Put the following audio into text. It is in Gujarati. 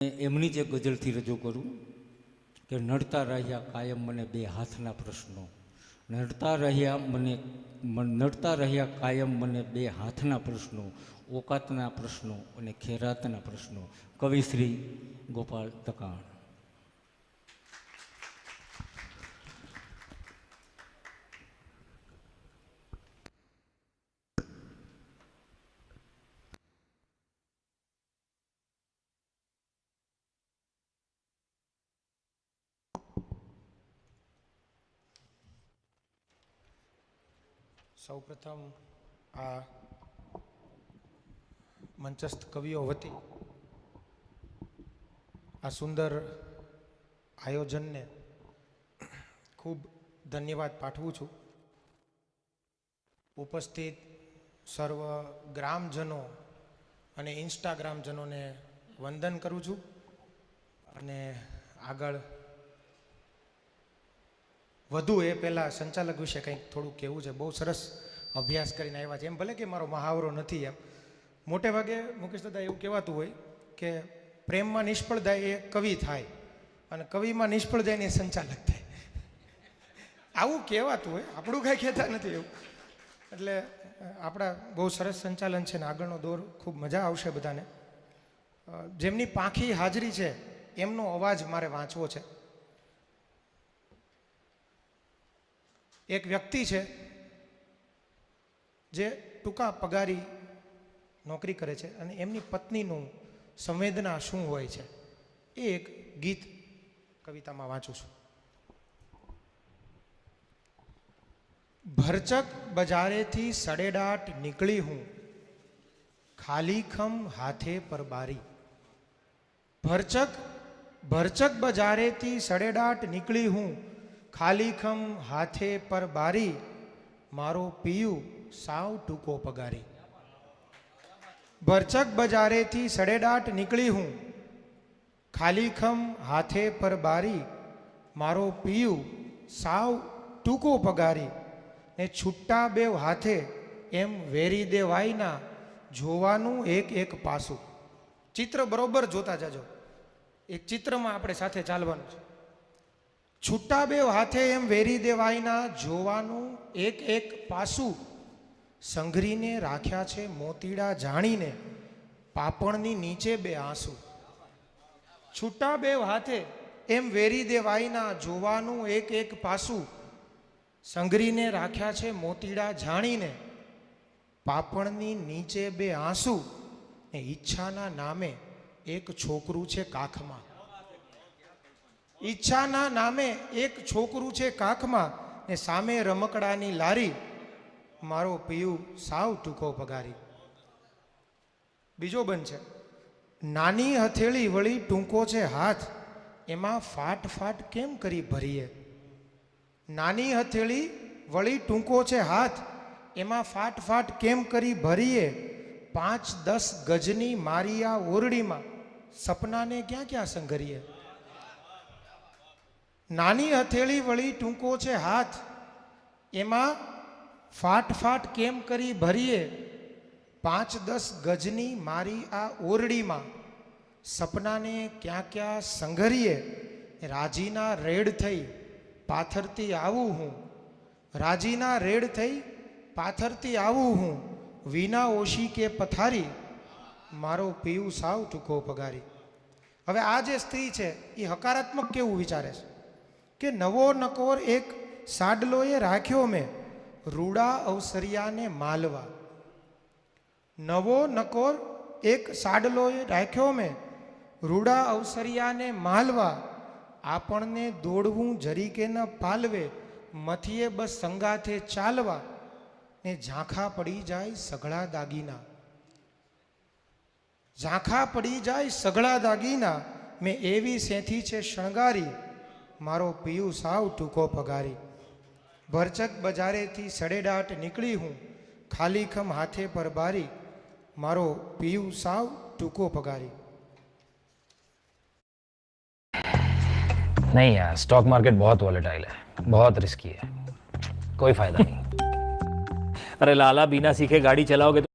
એમની જ ગઝલથી રજૂ કરું કે નડતા રહ્યા કાયમ મને બે હાથના પ્રશ્નો. નડતા રહ્યા મને નડતા રહ્યા કાયમ મને બે હાથના પ્રશ્નો, ઓકાતના પ્રશ્નો અને ખેરાતના પ્રશ્નો. કવિશ્રી ગોપાલ તકાણ. સૌપ્રથમ આ મંચસ્થ કવિઓ વતી આ સુંદર આયોજનને ખૂબ ધન્યવાદ પાઠવું છું. ઉપસ્થિત સર્વ ગ્રામજનો અને ઇન્સ્ટાગ્રામજનોને વંદન કરું છું અને આગળ વધુ એ પહેલાં સંચાલક વિશે કંઈક થોડુંક કહેવું છે. બહુ સરસ અભ્યાસ કરીને આવ્યા છે. એમ ભલે કે મારો મહાવરો નથી એમ. મોટે ભાગે મુકેશ દાદા એવું કહેવાતું હોય કે પ્રેમમાં નિષ્ફળ જાય એ કવિ થાય અને કવિમાં નિષ્ફળ જાય ને એ સંચાલક થાય. આવું કહેવાતું હોય. આપણું કાંઈ કહેતા નથી એવું. એટલે આપણા બહુ સરસ સંચાલન છે ને આગળનો દોર ખૂબ મજા આવશે બધાને. જેમની પાંખી હાજરી છે, એમનો અવાજ મારે વાંચવો છે. એક વ્યક્તિ છે જે ટૂંકા પગારી નોકરી કરે છે અને એમની પત્નીનું સંવેદના શું હોય છે, એ એક ગીત કવિતામાં વાંચું છું. ભરચક બજારેથી સડેડાટ નીકળી હું, ખાલી ખમ હાથે પર બારી. ભરચક ભરચક બજારેથી સડેડાટ નીકળી હું ખાલી ખમ હાથે પર બારી, મારો પિયું સાવ ટૂંકો પગારી. ભરચક બજારેથી સડેડાટ નીકળી હું. ખાલીખમ હાથે પર બારી, મારો પિયું સાવ ટૂંકો પગારી. ને છૂટ્ટા બેવ હાથે એમ વેરી દેવાયના જોવાનું એક એક પાસું. ચિત્ર બરોબર જોતા જજો. એક ચિત્રમાં આપણે સાથે ચાલવાનું છે. છૂટા બે હાથે એમ વેરી દેવાયના જોવાનું એક એક પાસું સંઘરીને રાખ્યા છે મોતીડા જાણીને, પાપણની નીચે બે આંસુ. છૂટા બે હાથે એમ વેરી દેવાયના જોવાનું એક એક પાસું સંઘરીને રાખ્યા છે મોતીડા જાણીને, પાપણની નીચે બે આંસુ ને ઈચ્છાના નામે એક છોકરું છે કાખમાં. ઈચ્છાના નામે એક છોકરું છે કાખમાં ને સામે રમકડાની લારી. મારો પિયુ સાવ ટૂંકો પગારી. બીજો બંધ છે. નાની હથેળી વળી ટૂંકો છે હાથ. એમાં ફાટ ફાટ કેમ કરી ભરીએ? નાની હથેળી વળી ટૂંકો છે હાથ. એમાં ફાટ ફાટ કેમ કરી ભરીએ? પાંચ દસ ગજની મારી આ ઓરડીમાં. સપનાને ક્યાં ક્યાં સંઘરીએ? નાની હથેળી વળી ટૂંકો છે હાથ. એમાં ફાટ ફાટ કેમ કરી ભરીએ? પાંચ દસ ગજની મારી આ ઓરડીમાં સપનાને ક્યાં ક્યાં સંઘરીએ? રાજીના રેડ થઈ પાથરતી આવું હું. રાજીના રેડ થઈ પાથરતી આવું હું. વિના ઓશી કે પથારી? મારો પીવું સાવ ટૂંકો પગારી. હવે આ જે સ્ત્રી છે, એ હકારાત્મક કેવું વિચારે છે? કે નવો નકોર એક સાડલોએ રાખ્યો મેં, રૂડા અવસરિયાને માલવા. નવો નકોર એક સાડલોએ રાખ્યો મેં, રૂડા અવસરિયાને માલવા. આપણને દોડવું જરીકે ન પાલવે, મથીએ બસ સંગાથે ચાલવા. ને ઝાંખા પડી જાય સઘળા દાગીના. ઝાંખા પડી જાય સઘળા દાગીના, મેં એવી સેથી છે શણગારી. મારો પિયું સાવ ટૂંકો પગારી ભરચક બજારેથી સડેડાટ નીકળી હું ખાલી ખમ હાથે પર બારી મારો પિયું સાવ ટૂંકો પગારી नहीं यार स्टॉक मार्केट बहुत वॉलेटाइल है बहुत रिस्की है कोई फायदा नहीं अरे लाला बिना सीखे गाड़ी चलाओगे तो